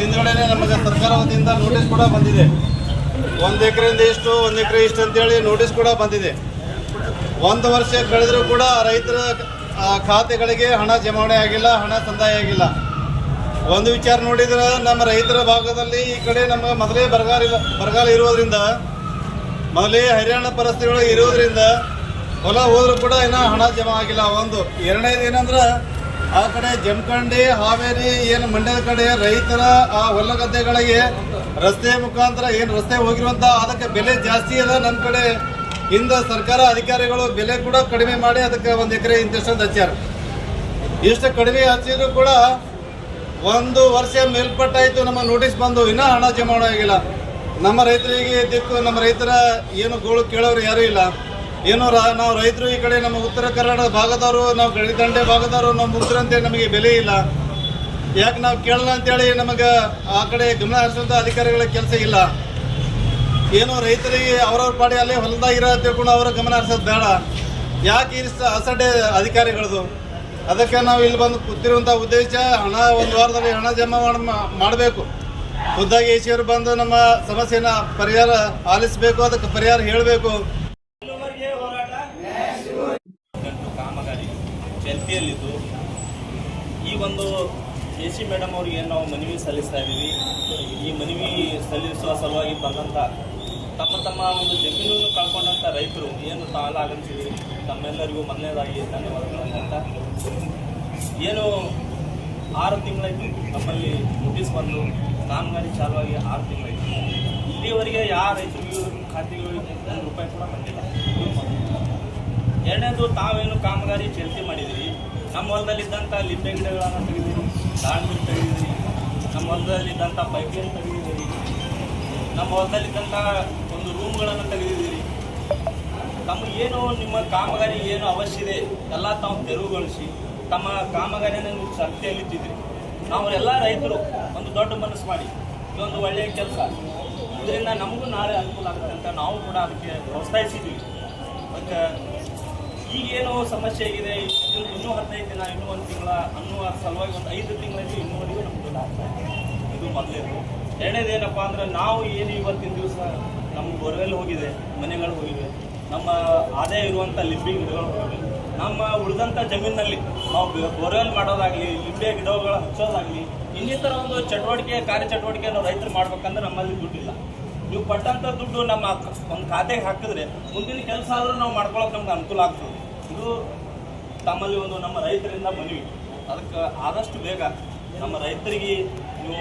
ಹಿಂದ್ಗಡೆನೆ ನಮಗೆ ಸರ್ಕಾರ ವತಿಯಿಂದ ನೋಟಿಸ್ ಕೂಡ ಬಂದಿದೆ. ಒಂದು ಎಕರೆಯಿಂದ ಇಷ್ಟು, ಒಂದು ಎಕರೆ ಇಷ್ಟು ಅಂತೇಳಿ ನೋಟಿಸ್ ಕೂಡ ಬಂದಿದೆ. ಒಂದು ವರ್ಷ ಕಳೆದರೂ ಕೂಡ ರೈತರ ಖಾತೆಗಳಿಗೆ ಹಣ ಜಮಾವಣೆ ಆಗಿಲ್ಲ, ಹಣ ಸಂದಾಯ ಆಗಿಲ್ಲ. ಒಂದು ವಿಚಾರ ನೋಡಿದ್ರೆ ನಮ್ಮ ರೈತರ ಭಾಗದಲ್ಲಿ ಈ ಕಡೆ ನಮಗೆ ಮೊದಲೇ ಬರಗಾಲ ಇಲ್ಲ ಬರಗಾಲ ಇರೋದ್ರಿಂದ, ಮೊದಲೇ ಹರಿಯಾಣ ಪರಿಸ್ಥಿತಿಗಳು ಇರೋದ್ರಿಂದ ಹೊಲ ಹೋದರೂ ಕೂಡ ಇನ್ನೂ ಹಣ ಜಮಾ ಆಗಿಲ್ಲ. ಒಂದು, ಎರಡನೇದು ಏನಂದ್ರೆ ಆ ಕಡೆ ಜಮಖಂಡಿ, ಹಾವೇರಿ, ಏನು ಮಂಡ್ಯದ ಕಡೆ ರೈತರ ಆ ಹೊಲ ಗದ್ದೆಗಳಿಗೆ ರಸ್ತೆ ಮುಖಾಂತರ ಏನು ರಸ್ತೆ ಹೋಗಿರುವಂತ ಅದಕ್ಕೆ ಬೆಲೆ ಜಾಸ್ತಿ ಅದ ನಮ್ಮ ಕಡೆ. ಹಿಂದ ಸರ್ಕಾರ ಅಧಿಕಾರಿಗಳು ಬೆಲೆ ಕೂಡ ಕಡಿಮೆ ಮಾಡಿ ಅದಕ್ಕೆ ಒಂದು ಎಕರೆ ಇಂತಿಷ್ಟು ಅಂತ ಹಚ್ಚಾರ ಇಷ್ಟು ಕಡಿಮೆ ಹಚ್ಚಿದ್ರು ಕೂಡ ಒಂದು ವರ್ಷ ಮೇಲ್ಪಟ್ಟಾಯಿತು, ನಮ್ಮ ನೋಟಿಸ್ ಬಂದು ಇನ್ನೂ ಹಣ ಜಮಾವಣೆ ಆಗಿಲ್ಲ ನಮ್ಮ ರೈತರಿಗೆ ದಿಕ್ಕು, ನಮ್ಮ ರೈತರ ಏನು ಗೋಳು ಕೇಳೋರು ಯಾರೂ ಇಲ್ಲ. ಏನು ನಾವು ರೈತರು ಈ ಕಡೆ ನಮ್ಮ ಉತ್ತರ ಕನ್ನಡ ಭಾಗದವರು, ನಾವು ಗಡಿದಂಡೆ ಭಾಗದವರು ನಾವು ಮುಗ್ದ್ರಂತೆ ನಮಗೆ ಬೆಲೆ ಇಲ್ಲ. ಯಾಕೆ ನಾವು ಕೇಳಲ್ಲ ಅಂತೇಳಿ ನಮಗೆ ಆ ಕಡೆ ಗಮನ ಹರಿಸುವಂಥ ಅಧಿಕಾರಿಗಳ ಕೆಲಸ ಇಲ್ಲ. ಏನು ರೈತರಿಗೆ ಅವ್ರವ್ರ ಪಾಡಿ ಅಲ್ಲಿ ಹೊಲದಾಗಿರೋ ತಿಳ್ಕೊಂಡು ಅವರ ಗಮನ ಹರಿಸೋದು ಬೇಡ. ಯಾಕೆ ಈ ಅಸಡ್ಡೆ ಅಧಿಕಾರಿಗಳದು? ಅದಕ್ಕೆ ನಾವು ಇಲ್ಲಿ ಬಂದು ಕೂತಿರುವಂಥ ಉದ್ದೇಶ ಹಣ, ಒಂದು ವಾರದಲ್ಲಿ ಹಣ ಜಮಾ ಮಾಡಬೇಕು. ಖುದ್ದಾಗಿ ಎ ಬಂದು ನಮ್ಮ ಸಮಸ್ಯೆನ ಪರಿಹಾರ ಆಲಿಸಬೇಕು, ಅದಕ್ಕೆ ಪರಿಹಾರ ಹೇಳಬೇಕು ಗಂಟು ಕಾಮಗಾರಿ ಜಂತಿಯಲ್ಲಿದ್ದು ಈ ಒಂದು ಎ ಸಿ ಮೇಡಮ್ ಅವ್ರಿಗೆ ನಾವು ಮನವಿ ಸಲ್ಲಿಸ್ತಾ ಇದ್ದೀವಿ. ಈ ಮನವಿ ಸಲ್ಲಿಸುವ ಸಲುವಾಗಿ ಬಂದಂಥ ತಮ್ಮ ತಮ್ಮ ಒಂದು ಜಮೀನನ್ನು ಕಳ್ಕೊಂಡಂಥ ರೈತರು ಏನು ಸಾಲ ಆಗಮಿಸಿದ್ರಿ ತಮ್ಮೆಲ್ಲರಿಗೂ ಮೊದಲನೇದಾಗಿ ಧನ್ಯವಾದಗಳು ಅಂತ. ಏನು ಆರು ತಿಂಗಳಾಯಿತು ನಮ್ಮಲ್ಲಿ ನೋಟಿಸ್ ಬಂದು ಕಾಮಗಾರಿ ಚಾಲುವಾಗಿ ಆರು ತಿಂಗಳಾಯ್ತು. ಇಲ್ಲಿವರೆಗೆ ಯಾವ ರೈತರಿಗೂ ಖಾತೆಗಳಿಗೆ ಒಂದು ರೂಪಾಯಿ ಕೂಡ ಬಂದಿಲ್ಲ. ಎರಡನೇದು ತಾವೇನು ಕಾಮಗಾರಿ ಚಲ್ತಿ ಮಾಡಿದಿರಿ? ನಮ್ಮ ಹೊಲದಲ್ಲಿದ್ದಂಥ ಲಿಂಬೆ ಗಿಡಗಳನ್ನು ತೆಗೆದಿರಿ ದಾಳಿಂಬೆ ತೆಗೆದಿರಿ, ನಮ್ಮ ಹೊಲದಲ್ಲಿದ್ದಂಥ ಪೈಪ್ಲೈನ್ ತೆಗೆದಿದ್ದೀರಿ ನಮ್ಮ ಹೊಲದಲ್ಲಿದ್ದಂಥ ಒಂದು ರೂಮ್ಗಳನ್ನು ತೆಗೆದಿದ್ದೀರಿ ತಮ್ಮ ಏನು ನಿಮ್ಮ ಕಾಮಗಾರಿ ಏನು ಅವಶ್ಯ ಇದೆ, ಎಲ್ಲ ತಾವು ತೆರವುಗೊಳಿಸಿ, ತಮ್ಮ ಕಾಮಗಾರಿಯನ್ನು ನೀವು ನಾವು ಎಲ್ಲ ರೈತರು ಒಂದು ದೊಡ್ಡ ಮನಸ್ಸು ಮಾಡಿ, ಇದೊಂದು ಒಳ್ಳೆಯ ಕೆಲಸ. ಇದರಿಂದ ನಮಗೂ ನಾಳೆ ಅನುಕೂಲ ಆಗುತ್ತೆ ಅಂತ ನಾವು ಕೂಡ ಅದಕ್ಕೆ ಪ್ರೋತ್ಸಾಹಿಸಿದ್ವಿ ಅದಕ್ಕೆ ಈಗೇನು ಸಮಸ್ಯೆ ಆಗಿದೆ, ಇನ್ನು ಹದಿನೈದು ದಿನ, ಇನ್ನೂ ಒಂದು ತಿಂಗಳ, ಅನ್ನುವ ಸಲುವಾಗಿ ಒಂದು ಐದು ತಿಂಗಳಲ್ಲಿ ಇನ್ನೂವರೆಗೂ ನಮ್ಗೆ ಆಗ್ತಾ ಇದೆ. ಇದು ಮೊದಲೇದು. ಎರಡನೇದೇನಪ್ಪ ಅಂದ್ರೆ ನಾವು ಏನು ಇವತ್ತಿನ ದಿವಸ ನಮ್ಮ ಬೋರ್ವೆಲ್ ಹೋಗಿದೆ, ಮನೆಗಳು ಹೋಗಿವೆ, ನಮ್ಮ ಆದಾಯ ಇರುವಂಥ ಲಿಂಬೆ ಗಿಡಗಳು ಹೋಗಿವೆ. ನಮ್ಮ ಉಳಿದಂಥ ಜಮೀನಿನಲ್ಲಿ ನಾವು ಬೋರ್ವೆಲ್ ಮಾಡೋದಾಗಲಿ, ಲಿಂಬೆ ಗಿಡಗಳು ಹಚ್ಚೋದಾಗಲಿ, ಇನ್ನಿತರ ಒಂದು ಚಟುವಟಿಕೆ, ಕಾರ್ಯಚಟುವಟಿಕೆಯನ್ನು ರೈತರು ಮಾಡ್ಬೇಕಂದ್ರೆ ನಮ್ಮಲ್ಲಿ ದುಡ್ಡಿಲ್ಲ. ನೀವು ಕೊಟ್ಟಂತ ದುಡ್ಡು ನಮ್ಮ ಒಂದು ಖಾತೆಗೆ ಹಾಕಿದ್ರೆ ಮುಂದಿನ ಕೆಲಸ ಆದ್ರೂ ನಾವು ಮಾಡ್ಕೊಳಕ್ ನಮ್ಗೆ ಅನುಕೂಲ ಆಗ್ತದೆ. ಇದು ತಮ್ಮಲ್ಲಿ ಒಂದು ನಮ್ಮ ರೈತರಿಂದ ಮನವಿ. ಅದಕ್ಕೆ ಆದಷ್ಟು ಬೇಗ ನಮ್ಮ ರೈತರಿಗೆ ನೀವು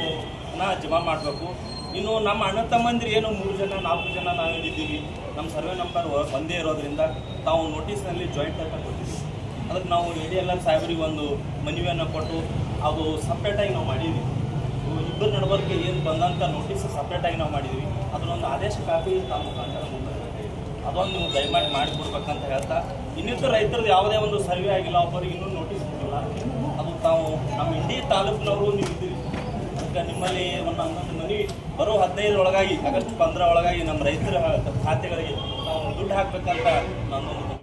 ಹಣ ಜಮಾ ಮಾಡಬೇಕು. ಇನ್ನು ನಮ್ಮ ಅಣ್ಣ ತಮ್ಮಂದಿರು ಏನು ಮೂರು ಜನ, ನಾಲ್ಕು ಜನ ನಾವು ಹೇಳಿದ್ದೀವಿ ನಮ್ಮ ಸರ್ವೆ ನಂಬರ್ ಒಂದೇ ಇರೋದ್ರಿಂದ ತಾವು ನೋಟಿಸ್ನಲ್ಲಿ ಜಾಯಿಂಟ್ ಆಗಿ ಕೊಟ್ಟಿದ್ದೀವಿ. ಅದಕ್ಕೆ ನಾವು ಎ ಡಿ ಎಲ್ ಎಲ್ ಸಾಹೇಬರಿಗೆ ಒಂದು ಮನವಿಯನ್ನು ಕೊಟ್ಟು ಅದು ಸಪ್ರೇಟಾಗಿ ನಾವು ಮಾಡಿದ್ದೀವಿ. ಇಬ್ಬರು ನಡವಳಿಕೆ ಏನು ಬಂದಂಥ ನೋಟಿಸ್ ಸಪ್ರೇಟಾಗಿ ನಾವು ಮಾಡಿದ್ವಿ. ಅದನ್ನೊಂದು ಆದೇಶ ಕಾಪಿ ತಮ್ಮ ಮುಖಾಂತರ ಅದೊಂದು ನೀವು ದಯಮಾಡಿ ಮಾಡಿಕೊಡ್ಬೇಕಂತ ಹೇಳ್ತಾ, ಇನ್ನಿತರ ರೈತರದ್ದು ಯಾವುದೇ ಒಂದು ಸರ್ವೆ ಆಗಿಲ್ಲ, ಒಬ್ಬರಿಗೆ ಇನ್ನೂ ನೋಟಿಸ್ ಕೊಟ್ಟಿಲ್ಲ. ಅದು ತಾವು ನಮ್ಮ ಇಂಡಿ ತಾಲೂಕಿನವರು ನೀವು ಇದ್ದೀರಿ. ಅದಕ್ಕೆ ನಿಮ್ಮಲ್ಲಿ ಒಂದು ಹನ್ನೊಂದು ಮನವಿ ಬರೋ ಹದಿನೈದರೊಳಗಾಗಿ ಆಗಸ್ಟ್ ಪಂದ್ರ ಒಳಗಾಗಿ ನಮ್ಮ ರೈತರ ಖಾತೆಗಳಿಗೆ ನಾವು ದುಡ್ಡು ಹಾಕ್ಬೇಕಂತ ನಾನೊಂದು